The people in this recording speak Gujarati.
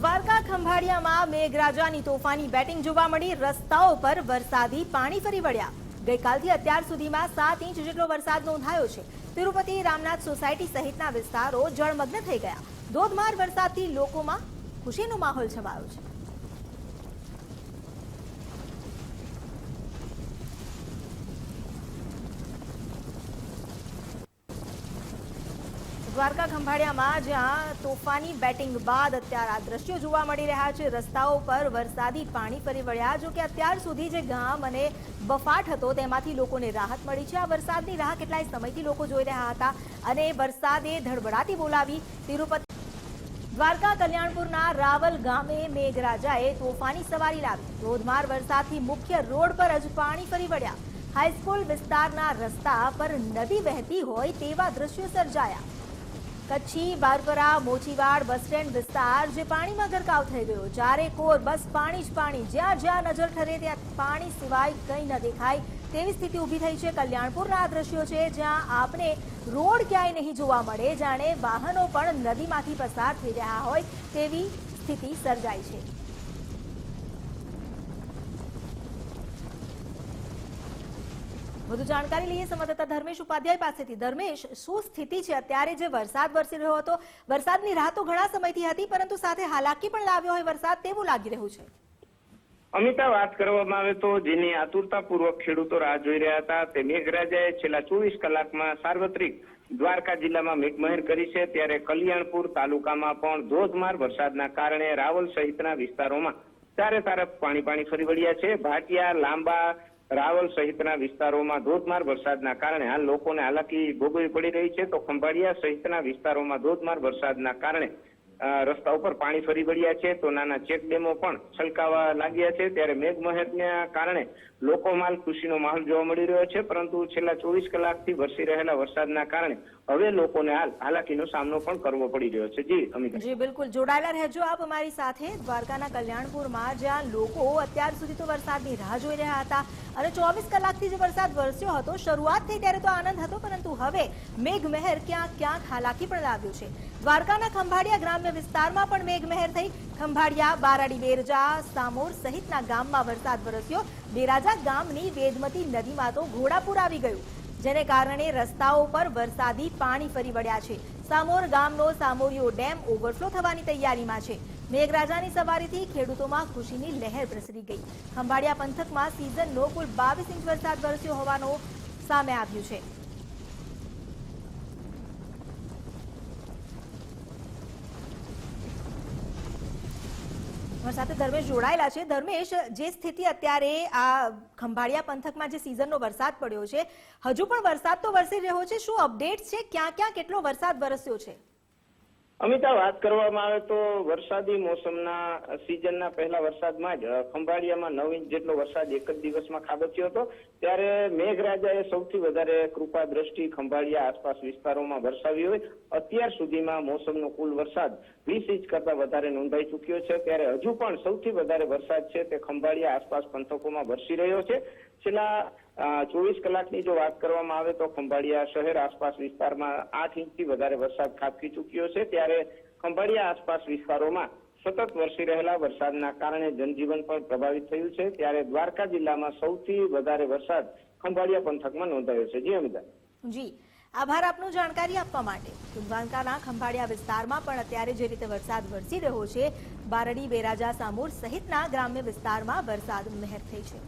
દ્વારકા ખંભાળિયામાં મેઘરાજાની તોફાની બેટિંગ જોવા મળી. રસ્તાઓ પર વરસાદી પાણી ફરી વળ્યા. ગઈકાલથી અત્યાર સુધીમાં સાત ઇંચ જેટલો વરસાદ નોંધાયો છે. તિરુપતિ રામનાથ સોસાયટી સહિતના વિસ્તારો જળમગ્ન થઈ ગયા. ધોધમાર વરસાદથી લોકોમાં ખુશીનો માહોલ છવાયો છે. દ્વારકા ખંભાળિયામાં જ્યાં તોફાની બેટિંગ બાદ અત્યારે આ દ્રશ્યો જોવા મળી રહ્યા છે. રસ્તાઓ પર વરસાદી પાણી ફરી વળ્યા. જો કે અત્યાર સુધી જે ગામ અને બફાટ હતો, તેમાંથી લોકોને રાહત મળી છે. આ વરસાદની રાહ કેટલાય સમયથી લોકો જોઈ રહ્યા હતા અને વરસાદે ધડબડાટી બોલાવી. તિરુપતિ દ્વારકા કલ્યાણપુરના રાવલ ગામે મેઘરાજાએ તોફાની સવારી લાવી. ધોધમાર વરસાદથી મુખ્ય રોડ પર જ પાણી ફરી વળ્યા. હાઈસ્કૂલ વિસ્તારના રસ્તા પર નદી વહેતી હોય તેવા દ્રશ્યો સર્જાયા. કચ્છી, બારપરા, મોચીવાડ બસ સ્ટેન્ડ વિસ્તાર જે પાણીમાં ગરકાવ થઈ ગયો. ચારે કોર બસ પાણી જ પાણી, જ્યાં જ્યાં નજર ઠરે ત્યાં પાણી સિવાય કંઈ ન દેખાય તેવી સ્થિતિ ઊભી થઈ છે. કલ્યાણપુરના દ્રશ્યો છે જ્યાં આપણે રોડ ક્યાંય નહીં જોવા મળે, જાણે વાહનો પણ નદીમાંથી પસાર થઈ રહ્યા હોય તેવી સ્થિતિ સર્જાઈ છે. વધુ જાણકારી લઈએ સંવાદદાતા ધર્મેશ ઉપાધ્યાય પાસેથી. ધર્મેશ, શું સ્થિતિ છે? અત્યારે જે વરસાદ વરસી રહ્યો હતો, વરસાદની રાહ તો ઘણા સમયથી હતી, પરંતુ સાથે હાલાકી પણ લાવ્યો હોય વરસાદ તેવું લાગી રહ્યું છે. અમિતા, વાત કરવામાં આવે તો જેની આતુરતાપૂર્વક ખેડૂતો રાહ જોઈ રહ્યા હતા, તે મેઘરાજાએ છેલ્લા ચોવીસ કલાકમાં સાર્વત્રિક દ્વારકા જિલ્લામાં મેઘમહેર કરી છે, ત્યારે કલ્યાણપુર તાલુકામાં પણ ધોધમાર વરસાદના કારણે રાવલ સહિતના વિસ્તારોમાં ચારે તરફ પાણી પાણી ફરી વળ્યા છે. ભાટિયા, લાંબા રાવલ સહિતના વિસ્તારોમાં ધોધમાર વરસાદના કારણે હાલ લોકોને હાલાકી ભોગવવી પડી રહી છે. તો ખંભાળિયા સહિતના વિસ્તારોમાં ધોધમાર વરસાદના કારણે રસ્તા ઉપર પાણી ફરી વળ્યા છે. તો નાના ચેકડેમો પણ છલકાવા લાગ્યા છે. ત્યારે મેઘમહેરના કારણે લોકોમાં ખુશીનો માહોલ જોવા મળી રહ્યો છે, પરંતુ છેલ્લા ચોવીસ કલાકથી વરસી રહેલા વરસાદના કારણે હવે લોકોને હાલ હાલાકીનો સામનો પણ કરવો પડી રહ્યો છે. જી, અમિત. જી, બિલકુલ. જોડાયેલા રહેજો આપ અમારી સાથે. દ્વારકાના કલ્યાણપુરમાં જ્યાં લોકો અત્યાર સુધી તો વરસાદની રાહ જોઈ રહ્યા હતા અને ચોવીસ કલાકથી જે વરસાદ વરસ્યો હતો, શરૂઆત થઈ ત્યારે તો આનંદ હતો, પરંતુ હવે મેઘમહેર ક્યાંક ક્યાંક હાલાકી પણ લાવ્યું છે. દ્વારકાના ખંભાળિયા ગ્રામ્ય વિસ્તારમાં પણ મેઘમહેર થઈ ખંભાળિયા, બારાડી બેરજા, સામોર સહિતના ગામમાં વરસાદ વરસ્યો. બેરાજા ગામની વેદમતી નદીમાં તો ઘોડાપુર આવી ગયું. જેને કારણે રસ્તાઓ પર વરસાદી પાણી ફરી વળ્યા છે. સામોર ગામનો સામોરિયો ડેમ ઓવરફ્લો થવાની તૈયારીમાં છે. મેઘરાજાની સવારીથી ખેડૂતોમાં ખુશીની લહેર પ્રસરી ગઈ. ખંભાળિયા પંથકમાં સિઝનનો કુલ બાવીસ ઇંચ વરસાદ વરસ્યો હોવાનો સામે આવ્યું છે. સાથે ધર્મેશ જોડાયેલા છે. ધર્મેશ, જે સ્થિતિ અત્યારે આ ખંભાળિયા પંથકમાં જે સિઝનનો વરસાદ પડ્યો છે, હજુ પણ વરસાદ તો વરસી રહ્યો છે. શું અપડેટ છે? ક્યાં ક્યાં કેટલો વરસાદ વરસ્યો છે? અમિતા વાત કરવામાં આવે તો વરસાદી મોસમના સિઝનના પહેલા વરસાદમાં જ ખંભાળિયામાં નવ ઇંચ જેટલો વરસાદ એક જ દિવસમાં ખાબક્યો હતો. ત્યારે મેઘરાજાએ સૌથી વધારે કૃપા દ્રષ્ટિ ખંભાળિયા આસપાસ વિસ્તારોમાં વરસાવી હોય. અત્યાર સુધીમાં મોસમનો કુલ વરસાદ વીસ ઇંચ કરતા વધારે નોંધાઈ ચુક્યો છે. ત્યારે હજુ પણ સૌથી વધારે વરસાદ છે તે ખંભાળિયા આસપાસ પંથકોમાં વરસી રહ્યો છે. છેલ્લા ચોવીસ કલાકની જો વાત કરવામાં આવે તો ખંભાળિયા શહેર આસપાસ વિસ્તારમાં આઠ ઇંચથી વધારે વરસાદ ખાબકી ચૂક્યો છે. ત્યારે ખંભાળિયા આસપાસ વિસ્તારોમાં સતત વરસી રહેલા વરસાદના કારણે જનજીવન પણ પ્રભાવિત થયું છે. ત્યારે દ્વારકા જિલ્લામાં સૌથી વધારે વરસાદ ખંભાળિયા પંથકમાં નોંધાયો છે. જી અમિતા. જી. આભાર આપનું જાણકારી આપવા માટે. દ્વારકાના ખંભાળિયા વિસ્તારમાં પણ અત્યારે જે રીતે વરસાદ વરસી રહ્યો છે, બારડી બેરાજા સામુર સહિતના ગ્રામ્ય વિસ્તારમાં વરસાદ મહેર થઈ છે.